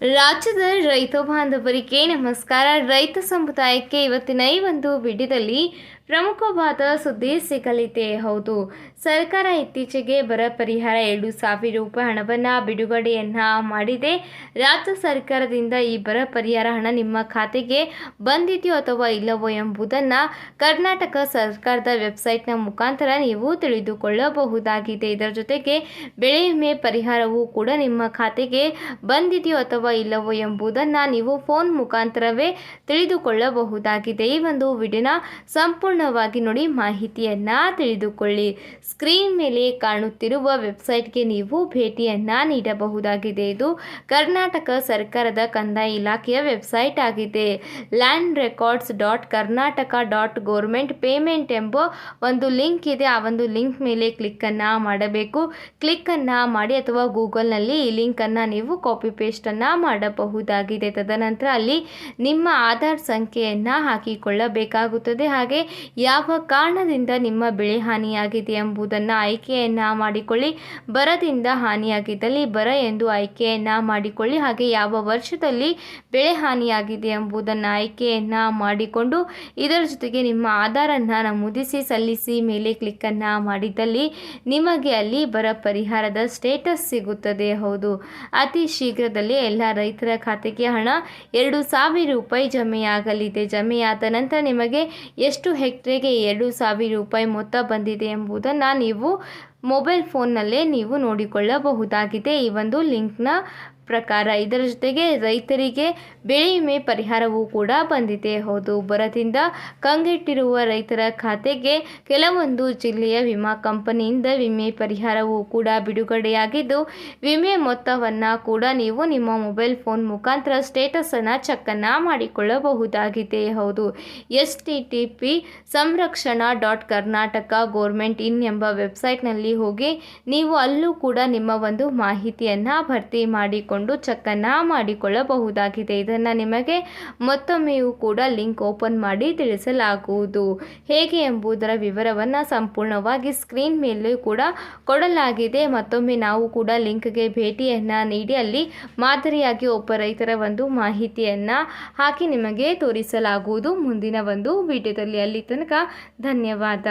ರಾಜ್ಯದ ರೈತ ಬಾಂಧವರಿಗೆ ನಮಸ್ಕಾರ. ರೈತ ಸಮುದಾಯಕ್ಕೆ ಇವತ್ತಿನ ಈ ಒಂದು ವಿಡಿಯೋದಲ್ಲಿ ಪ್ರಮುಖವಾದ ಸುದ್ದಿ ಸಿಗಲಿದೆ. ಹೌದು, ಸರ್ಕಾರ ಇತ್ತೀಚೆಗೆ ಬರ ಪರಿಹಾರ ಎರಡು ಸಾವಿರ ರೂಪಾಯಿ ಹಣವನ್ನು ಬಿಡುಗಡೆಯನ್ನು ಮಾಡಿದೆ. ರಾಜ್ಯ ಸರ್ಕಾರದಿಂದ ಈ ಬರ ಪರಿಹಾರ ಹಣ ನಿಮ್ಮ ಖಾತೆಗೆ ಬಂದಿದೆಯೋ ಅಥವಾ ಇಲ್ಲವೋ ಎಂಬುದನ್ನು ಕರ್ನಾಟಕ ಸರ್ಕಾರದ ವೆಬ್ಸೈಟ್ನ ಮುಖಾಂತರ ನೀವು ತಿಳಿದುಕೊಳ್ಳಬಹುದಾಗಿದೆ. ಇದರ ಜೊತೆಗೆ ಬೆಳೆ ವಿಮೆ ಪರಿಹಾರವೂ ಕೂಡ ನಿಮ್ಮ ಖಾತೆಗೆ ಬಂದಿದೆಯೋ ಅಥವಾ ಇಲ್ಲವೋ ಎಂಬುದನ್ನು ನೀವು ಫೋನ್ ಮುಖಾಂತರವೇ ತಿಳಿದುಕೊಳ್ಳಬಹುದಾಗಿದೆ. ಈ ಒಂದು ವಿಡಿಯೋನ ಸಂಪೂರ್ಣವಾಗಿ ನೋಡಿ ಮಾಹಿತಿಯನ್ನು ತಿಳಿದುಕೊಳ್ಳಿ. ಸ್ಕ್ರೀನ್ ಮೇಲೆ ಕಾಣುತ್ತಿರುವ ವೆಬ್ಸೈಟ್ಗೆ ನೀವು ಭೇಟಿಯನ್ನು ನೀಡಬಹುದಾಗಿದೆ. ಇದು ಕರ್ನಾಟಕ ಸರ್ಕಾರದ ಕಂದಾಯ ಇಲಾಖೆಯ ವೆಬ್ಸೈಟ್ ಆಗಿದೆ. Land records dot Karnataka dot government payment ಎಂಬ ಒಂದು ಲಿಂಕ್ ಇದೆ. ಆ ಒಂದು ಲಿಂಕ್ ಮೇಲೆ ಕ್ಲಿಕ್ಕನ್ನು ಮಾಡಬೇಕು. ಕ್ಲಿಕ್ಕನ್ನು ಮಾಡಿ ಅಥವಾ ಗೂಗಲ್ನಲ್ಲಿ ಈ ಲಿಂಕನ್ನು ನೀವು ಕಾಪಿ ಪೇಸ್ಟನ್ನು ಮಾಡಬಹುದಾಗಿದೆ. ತದನಂತರ ಅಲ್ಲಿ ನಿಮ್ಮ ಆಧಾರ್ ಸಂಖ್ಯೆಯನ್ನು ಹಾಕಿಕೊಳ್ಳಬೇಕಾಗುತ್ತದೆ. ಹಾಗೆ ಯಾವ ಕಾರಣದಿಂದ ನಿಮ್ಮ ಬೆಳೆ ಹಾನಿಯಾಗಿದೆ ಎಂಬುದನ್ನು ಆಯ್ಕೆಯನ್ನು ಮಾಡಿಕೊಳ್ಳಿ. ಬರದಿಂದ ಹಾನಿಯಾಗಿದ್ದಲ್ಲಿ ಬರ ಎಂದು ಆಯ್ಕೆಯನ್ನು ಮಾಡಿಕೊಳ್ಳಿ. ಹಾಗೆ ಯಾವ ವರ್ಷದಲ್ಲಿ ಬೆಳೆ ಹಾನಿಯಾಗಿದೆ ಎಂಬುದನ್ನು ಆಯ್ಕೆಯನ್ನು ಮಾಡಿಕೊಂಡು ಇದರ ಜೊತೆಗೆ ನಿಮ್ಮ ಆಧಾರನ್ನು ನಮೂದಿಸಿ, ಸಲ್ಲಿಸಿ, ಮೇಲೆ ಕ್ಲಿಕ್ಕನ್ನು ಮಾಡಿದ್ದಲ್ಲಿ ನಿಮಗೆ ಅಲ್ಲಿ ಬರ ಪರಿಹಾರದ ಸ್ಟೇಟಸ್ ಸಿಗುತ್ತದೆ. ಹೌದು. ಅತಿ ಶೀಘ್ರದಲ್ಲೇ ಎಲ್ಲ ರೈತರ ಖಾತೆಗೆ ಹಣ ಎರಡು ಸಾವಿರ ರೂಪಾಯಿ ಜಮೆಯಾಗಲಿದೆ. ಜಮೆಯಾದ ನಂತರ ನಿಮಗೆ ಎಷ್ಟು ಹೆಕ್ಟೇರ್ಗೆ ಎರಡು ಸಾವಿರ ರೂಪಾಯಿ ಮೊತ್ತ ಬಂದಿದೆ ಎಂಬುದನ್ನು ನೀವು ಮೊಬೈಲ್ ಫೋನ್ನಲ್ಲೇ ನೀವು ನೋಡಿಕೊಳ್ಳಬಹುದಾಗಿದೆ. ಈ ಒಂದು ಲಿಂಕ್ನ ಪ್ರಕಾರ ಇದರ ಜೊತೆಗೆ ರೈತರಿಗೆ ಬೆಳೆ ವಿಮೆ ಪರಿಹಾರವೂ ಕೂಡ ಬಂದಿದೆ. ಹೌದು, ಬರದಿಂದ ಕಂಗೆಟ್ಟಿರುವ ರೈತರ ಖಾತೆಗೆ ಕೆಲವೊಂದು ಜಿಲ್ಲೆಯ ವಿಮಾ ಕಂಪನಿಯಿಂದ ವಿಮೆ ಪರಿಹಾರವೂ ಕೂಡ ಬಿಡುಗಡೆಯಾಗಿದ್ದು, ವಿಮೆ ಮೊತ್ತವನ್ನು ಕೂಡ ನೀವು ನಿಮ್ಮ ಮೊಬೈಲ್ ಫೋನ್ ಮುಖಾಂತರ ಸ್ಟೇಟಸನ್ನು ಚೆಕ್ಕನ್ನು ಮಾಡಿಕೊಳ್ಳಬಹುದಾಗಿದೆ. ಹೌದು, S T T P Samrakshana dot Karnataka government in ಎಂಬ ವೆಬ್ಸೈಟ್ನಲ್ಲಿ ಹೋಗಿ ನೀವು ಅಲ್ಲೂ ಕೂಡ ನಿಮ್ಮ ಒಂದು ಮಾಹಿತಿಯನ್ನು ಭರ್ತಿ ಮಾಡಿಕೊಂಡು ಚೆಕ್ಕನ್ನು ಮಾಡಿಕೊಳ್ಳಬಹುದಾಗಿದೆ. ಇದನ್ನು ನಿಮಗೆ ಮತ್ತೊಮ್ಮೆಯೂ ಕೂಡ ಲಿಂಕ್ ಓಪನ್ ಮಾಡಿ ತಿಳಿಸಲಾಗುವುದು. ಹೇಗೆ ಎಂಬುದರ ವಿವರವನ್ನು ಸಂಪೂರ್ಣವಾಗಿ ಸ್ಕ್ರೀನ್ ಮೇಲೆ ಕೂಡ ಕೊಡಲಾಗಿದೆ. ಮತ್ತೊಮ್ಮೆ ನಾವು ಕೂಡ ಲಿಂಕ್ಗೆ ಭೇಟಿಯನ್ನು ನೀಡಿ, ಅಲ್ಲಿ ಮಾದರಿಯಾಗಿ ಒಬ್ಬ ರೈತರ ಒಂದು ಮಾಹಿತಿಯನ್ನು ಹಾಕಿ ನಿಮಗೆ ತೋರಿಸಲಾಗುವುದು. ಮುಂದಿನ ಒಂದು ವಿಡಿಯೋದಲ್ಲಿ ಅಲ್ಲಿ ತನಕ ಧನ್ಯವಾದ.